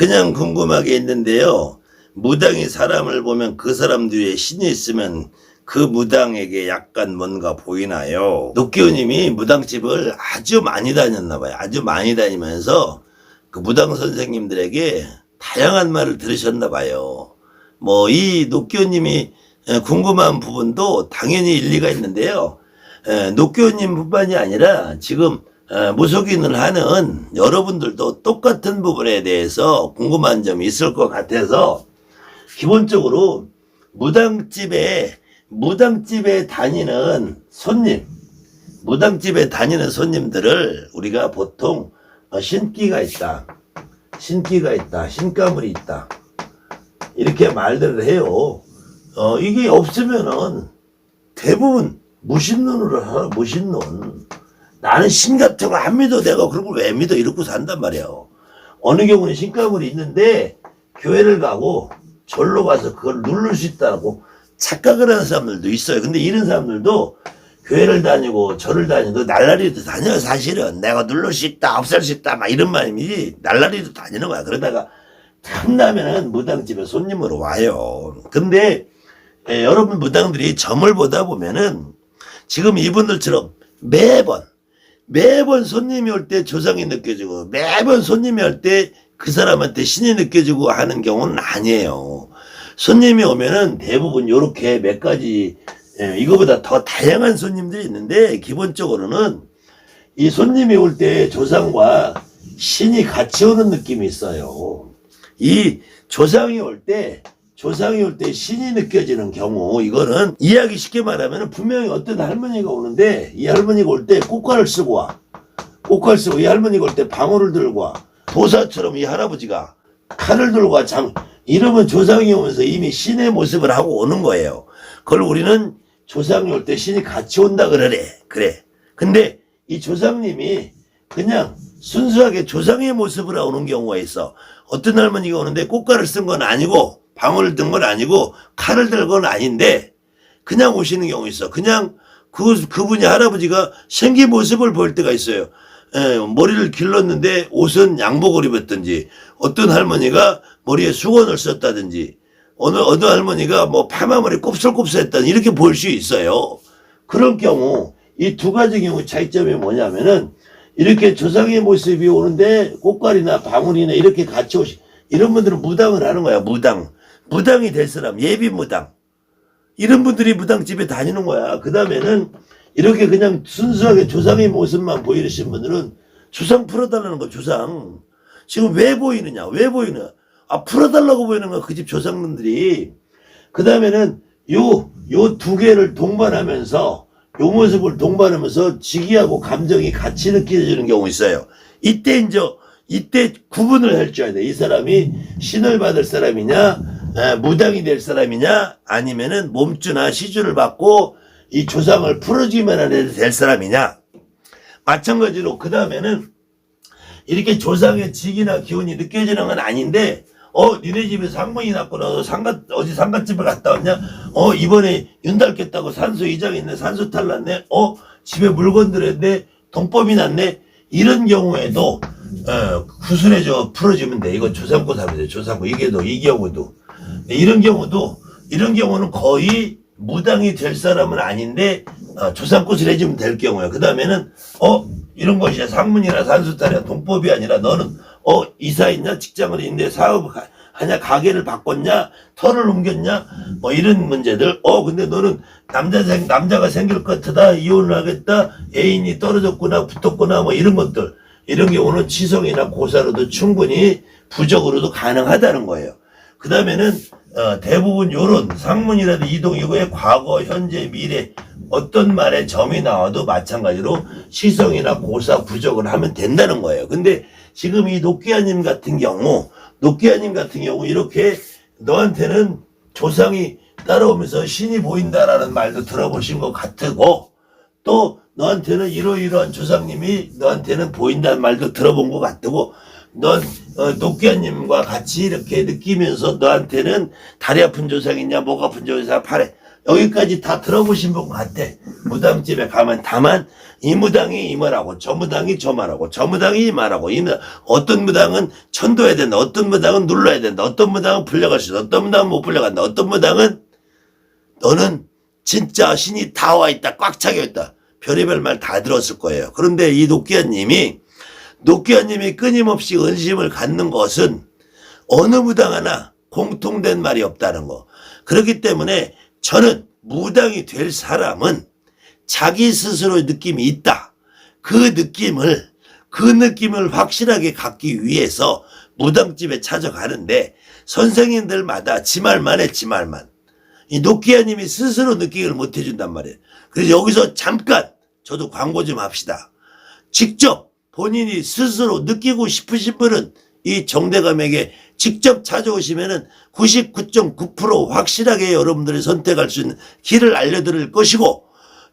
그냥 궁금하게 있는데요. 무당이 사람을 보면 그 사람 뒤에 신이 있으면 그 무당에게 약간 뭔가 보이나요? 노기호님이 무당집을 아주 많이 다녔나 봐요. 아주 많이 다니면서 그 무당 선생님들에게 다양한 말을 들으셨나 봐요. 뭐이 노기호님이 궁금한 부분도 당연히 일리가 있는데요. 에, 노교님뿐만이 아니라 지금 에, 무속인을 하는 여러분들도 똑같은 부분에 대해서 궁금한 점이 있을 것 같아서 기본적으로 무당집에 무당집에 다니는 손님, 무당집에 다니는 손님들을 우리가 보통 어, 신기가 있다, 신기가 있다, 신가물이 있다 이렇게 말들을 해요. 어, 이게 없으면은 대부분 무신론으로 하라, 무신론. 나는 신 같은 거 안 믿어. 내가 그런 걸 왜 믿어? 이러고 산단 말이야. 어느 경우는 신가물이 있는데 교회를 가고 절로 가서 그걸 누를 수 있다고 착각을 하는 사람들도 있어요. 근데 이런 사람들도 교회를 다니고 절을 다니고 날라리도 다녀요. 사실은 내가 누를 수 있다, 없앨 수 있다, 막 이런 말이지 날라리도 다니는 거야. 그러다가 탐나면은 무당집에 손님으로 와요. 근데 에, 여러분 무당들이 점을 보다 보면은 지금 이분들처럼 매번 매번 손님이 올 때 조상이 느껴지고 매번 손님이 올 때 그 사람한테 신이 느껴지고 하는 경우는 아니에요. 손님이 오면은 대부분 요렇게 몇 가지 예, 이거보다 더 다양한 손님들이 있는데 기본적으로는 이 손님이 올 때 조상과 신이 같이 오는 느낌이 있어요. 이 조상이 올 때 조상이 올 때 신이 느껴지는 경우 이거는 이야기 쉽게 말하면 분명히 어떤 할머니가 오는데 이 할머니가 올 때 꽃가를 쓰고 와. 꽃가를 쓰고 이 할머니가 올 때 방울을 들고 와. 도사처럼 이 할아버지가 칼을 들고 와. 장, 이러면 조상이 오면서 이미 신의 모습을 하고 오는 거예요. 그걸 우리는 조상이 올 때 신이 같이 온다 그러래. 그래. 근데 이 조상님이 그냥 순수하게 조상의 모습으로 오는 경우가 있어. 어떤 할머니가 오는데 꽃가를 쓴건 아니고 방울을 든 건 아니고 칼을 들 건 아닌데 그냥 오시는 경우 있어. 그냥 그 그분이 할아버지가 생긴 모습을 볼 때가 있어요. 예, 머리를 길렀는데 옷은 양복을 입었든지 어떤 할머니가 머리에 수건을 썼다든지 어느 어느 할머니가 뭐 파마머리 곱슬곱슬했다든 이렇게 볼 수 있어요. 그런 경우 이 두 가지 경우 차이점이 뭐냐면은 이렇게 조상의 모습이 오는데 꽃갈이나 방울이나 이렇게 같이 오시 이런 분들은 무당을 하는 거야 무당 무당이 될 사람 예비 무당. 이런 분들이 무당집에 다니는 거야. 그 다음에는 이렇게 그냥 순수하게 조상의 모습만 보이시는 분들은 조상 풀어달라는 거 조상. 지금 왜 보이느냐? 왜 보이느냐? 아 풀어달라고 보이는 거야 그 집 조상님들이. 그 다음에는 요 요 두 개를 동반하면서 요 모습을 동반하면서 직위하고 감정이 같이 느껴지는 경우 있어요. 이때 이제 이때 구분을 할줄 알아야 돼. 이 사람이 신을 받을 사람이냐, 에, 무당이 될 사람이냐, 아니면은 몸주나 시주를 받고 이 조상을 해도 될 사람이냐. 마찬가지로 그 다음에는 이렇게 조상의 직이나 기운이 느껴지는 건 아닌데 어 니네 집에 상문이 났구나 너 상가 어디 상가집을 갔다 왔냐? 어 이번에 윤달 깼다고 산소 이장 있네 산소 탈 났네 어 집에 물건들 했네 동법이 났네 이런 경우에도 어 구슬해줘 풀어주면 돼. 이건 조상고 사람이죠 조상고. 이게도 이 경우도 이런 경우도 이런 경우는 거의 무당이 될 사람은 아닌데 어, 조상꽃을 해주면 될 경우야. 그 다음에는 어 이런 것이야. 상문이나 산수탈이야 동법이 아니라 너는 어 이사 있냐? 직장을 있는데 사업 가- 하냐? 가게를 바꿨냐? 터를 옮겼냐? 뭐 이런 문제들. 어 근데 너는 남자 생 남자가 생길 것 같다. 이혼을 하겠다. 애인이 떨어졌구나 붙었구나 뭐 이런 것들. 이런 경우는 치성이나 고사로도 충분히 부적으로도 가능하다는 거예요. 그 다음에는 어, 대부분 요런 상문이라도 이동 이후에 과거, 현재, 미래 어떤 말에 점이 나와도 마찬가지로 시성이나 고사, 부적을 하면 된다는 거예요. 근데 지금 이 노끼아님 같은 경우, 노끼아님 같은 경우 이렇게 너한테는 조상이 따라오면서 신이 보인다라는 말도 들어보신 것 같고 또 너한테는 이러이러한 조상님이 너한테는 보인다는 말도 들어본 것 같고 넌 어, 노끼아님과 같이 이렇게 느끼면서 너한테는 다리 아픈 조상 있냐 목 아픈 조상 팔에 여기까지 다 들어보신 분 같아. 무당집에 가면 다만 이 무당이 이 말하고 저 무당이 저 말하고 저 무당이 이 말하고 이 무- 어떤 무당은 천도해야 된다. 어떤 무당은 눌러야 된다. 어떤 무당은 불려갈 수 있다. 어떤 무당은 못 불려간다. 어떤 무당은 너는 진짜 신이 다 와 있다. 꽉 차게 있다. 별의별 말 다 들었을 거예요. 그런데 이 노끼아님이 노끼아님이 끊임없이 은심을 갖는 것은 어느 무당 하나 공통된 말이 없다는 거. 그렇기 때문에 저는 무당이 될 사람은 자기 스스로의 느낌이 있다. 그 느낌을, 그 느낌을 확실하게 갖기 위해서 무당집에 찾아가는데 선생님들마다 지 말만 해, 지 말만. 이 노키아님이 스스로 느끼기를 못 해준단 말이에요. 그래서 여기서 잠깐 저도 광고 좀 합시다. 직접 본인이 스스로 느끼고 싶으신 분은 이 정대감에게 직접 찾아오시면은 99.9% 확실하게 여러분들이 선택할 수 있는 길을 알려드릴 것이고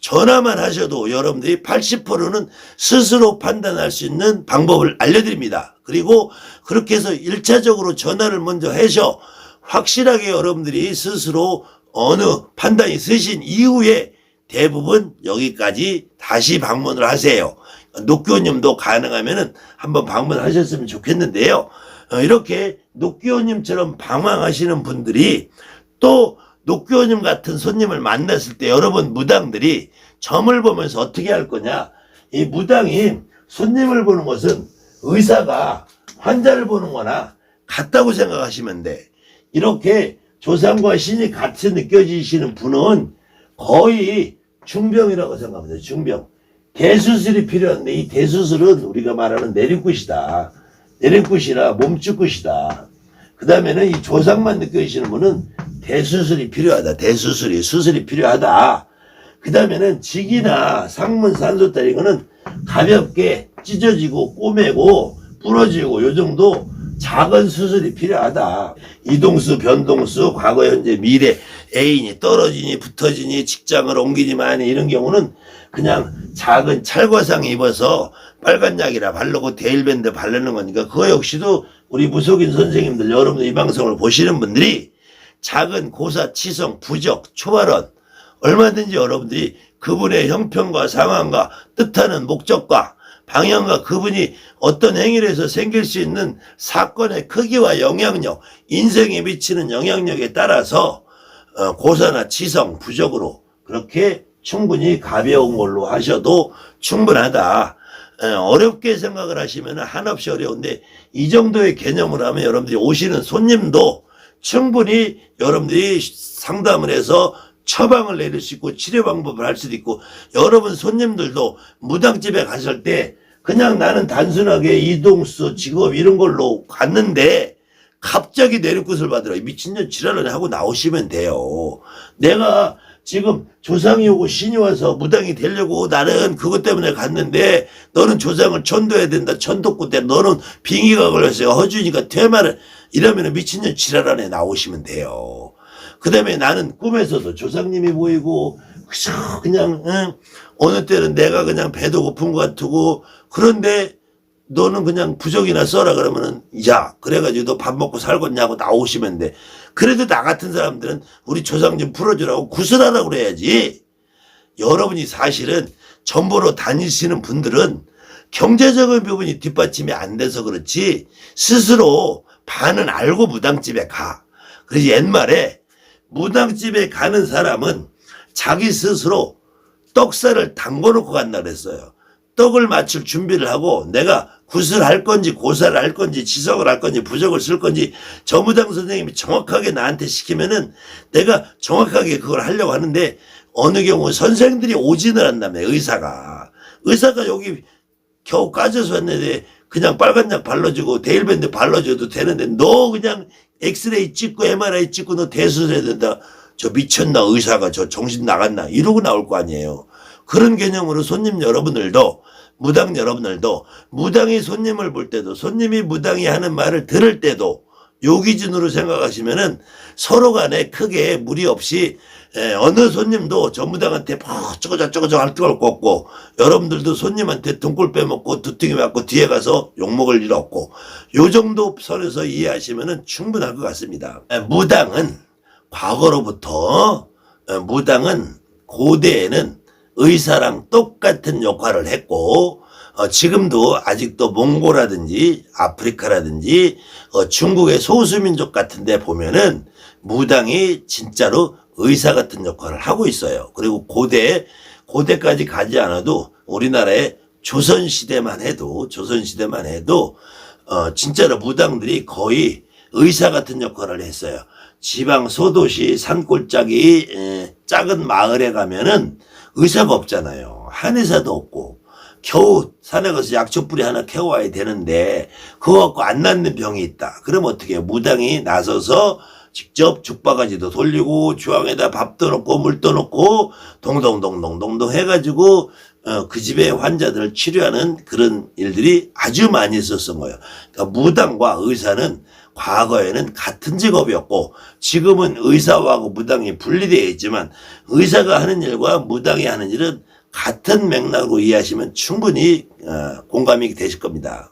전화만 하셔도 여러분들이 80%는 스스로 판단할 수 있는 방법을 알려드립니다. 그리고 그렇게 해서 1차적으로 전화를 먼저 해서 확실하게 여러분들이 스스로 어느 판단이 쓰신 이후에 대부분 여기까지 다시 방문을 하세요. 녹교님도 가능하면은 한번 방문하셨으면 좋겠는데요. 어, 이렇게 녹교님처럼 방황하시는 분들이 또 녹교님 같은 손님을 만났을 때 여러분 무당들이 점을 보면서 어떻게 할 거냐. 이 무당이 손님을 보는 것은 의사가 환자를 보는 거나 같다고 생각하시면 돼. 이렇게 조상과 신이 같이 느껴지시는 분은 거의 중병이라고 생각합니다. 중병. 대수술이 필요한데 이 대수술은 우리가 말하는 내리굿이다. 내리굿이라 몸축굿이다. 그 다음에는 이 조상만 느껴지시는 분은 대수술이 필요하다. 대수술이 수술이 필요하다. 그 다음에는 직이나 상문 산소딸 이거는 가볍게 찢어지고 꼬매고 부러지고 요 정도 작은 수술이 필요하다. 이동수, 변동수, 과거, 현재, 미래, 애인이 떨어지니 붙어지니 직장을 옮기니 많이 이런 경우는 그냥 작은 찰과상 입어서 빨간 약이라 바르고 데일밴드 바르는 거니까 그거 역시도 우리 무속인 선생님들 여러분들 이 방송을 보시는 분들이 작은 고사, 치성, 부적, 초발언 얼마든지 여러분들이 그분의 형편과 상황과 뜻하는 목적과 방향과 그분이 어떤 행위를 해서 생길 수 있는 사건의 크기와 영향력, 인생에 미치는 영향력에 따라서 어, 고사나 치성, 부적으로 그렇게 충분히 가벼운 걸로 하셔도 충분하다. 에, 어렵게 생각을 하시면 한없이 어려운데 이 정도의 개념을 하면 여러분들이 오시는 손님도 충분히 여러분들이 상담을 해서 처방을 내릴 수 있고 치료 방법을 할 수도 있고 여러분 손님들도 무당집에 갔을 때 그냥 나는 단순하게 이동수 직업 이런 걸로 갔는데 갑자기 내리굿을 받으라 미친년 지랄을 하고 나오시면 돼요. 내가 지금 조상이 오고 신이 와서 무당이 되려고 나는 그것 때문에 갔는데 너는 조상을 천도해야 된다 천도구 때 너는 빙의가 걸렸어요 허주니까 퇴마를 이러면 미친년 지랄안에 나오시면 돼요. 그 다음에 나는 꿈에서도 조상님이 보이고 그냥 응? 어느 때는 내가 그냥 배도 고픈 것 같고 그런데 너는 그냥 부적이나 써라 그러면은 야 그래가지고 너 밥 먹고 살겠냐고 나오시면 돼. 그래도 나 같은 사람들은 우리 조상 좀 풀어주라고 구슬하라고 그래야지. 여러분이 사실은 전보로 다니시는 분들은 경제적인 부분이 뒷받침이 안 돼서 그렇지 스스로 반은 알고 무당집에 가. 그래서 옛말에 무당집에 가는 사람은 자기 스스로 떡살을 담궈놓고 간다 그랬어요. 떡을 맞출 준비를 하고 내가 구슬할 건지 고사를 할 건지 지석을 할 건지 부적을 쓸 건지 저무당 선생님이 정확하게 나한테 시키면은 내가 정확하게 그걸 하려고 하는데 어느 경우 선생들이 오진을 한다며 의사가 의사가 여기 겨우 까져서 왔는데 그냥 빨간 약 발라주고 데일밴드 발라줘도 되는데 너 그냥 엑스레이 찍고 MRI 찍고 너 대수술해야 된다. 저 미쳤나 의사가 저 정신 나갔나 이러고 나올 거 아니에요. 그런 개념으로 손님 여러분들도 무당 여러분들도 무당이 손님을 볼 때도 손님이 무당이 하는 말을 들을 때도 요 기준으로 생각하시면은 서로 간에 크게 무리 없이 에, 어느 손님도 전무당한테 뭐 어쩌고 저쩌고 저쩌고 할거 없고 여러분들도 손님한테 등골 빼먹고 두통이 맞고 뒤에 가서 욕먹을 일 없고 요 정도 선에서 이해하시면은 충분할 것 같습니다. 에, 무당은 과거로부터 어, 무당은 고대에는 의사랑 똑같은 역할을 했고 어, 지금도 아직도 몽고라든지 아프리카라든지 어, 중국의 소수민족 같은 데 보면은 무당이 진짜로 의사 같은 역할을 하고 있어요. 그리고 고대, 고대까지 가지 않아도 우리나라의 조선 시대만 해도, 조선 시대만 해도, 어, 진짜로 무당들이 거의 의사 같은 역할을 했어요. 지방 소도시 산골짜기 에, 작은 마을에 가면은 의사가 없잖아요. 한의사도 없고 겨우 산에 가서 약초 뿌리 하나 캐와야 되는데 그거 갖고 안 낫는 병이 있다. 그럼 어떻게? 무당이 나서서 직접 죽바가지도 돌리고 주황에다 밥도 넣고 물도 넣고 동동동동동동 해가지고 어, 그 집의 환자들을 치료하는 그런 일들이 아주 많이 있었던 거예요. 그러니까 무당과 의사는 과거에는 같은 직업이었고 지금은 의사하고 무당이 분리되어 있지만 의사가 하는 일과 무당이 하는 일은 같은 맥락으로 이해하시면 충분히 어, 공감이 되실 겁니다.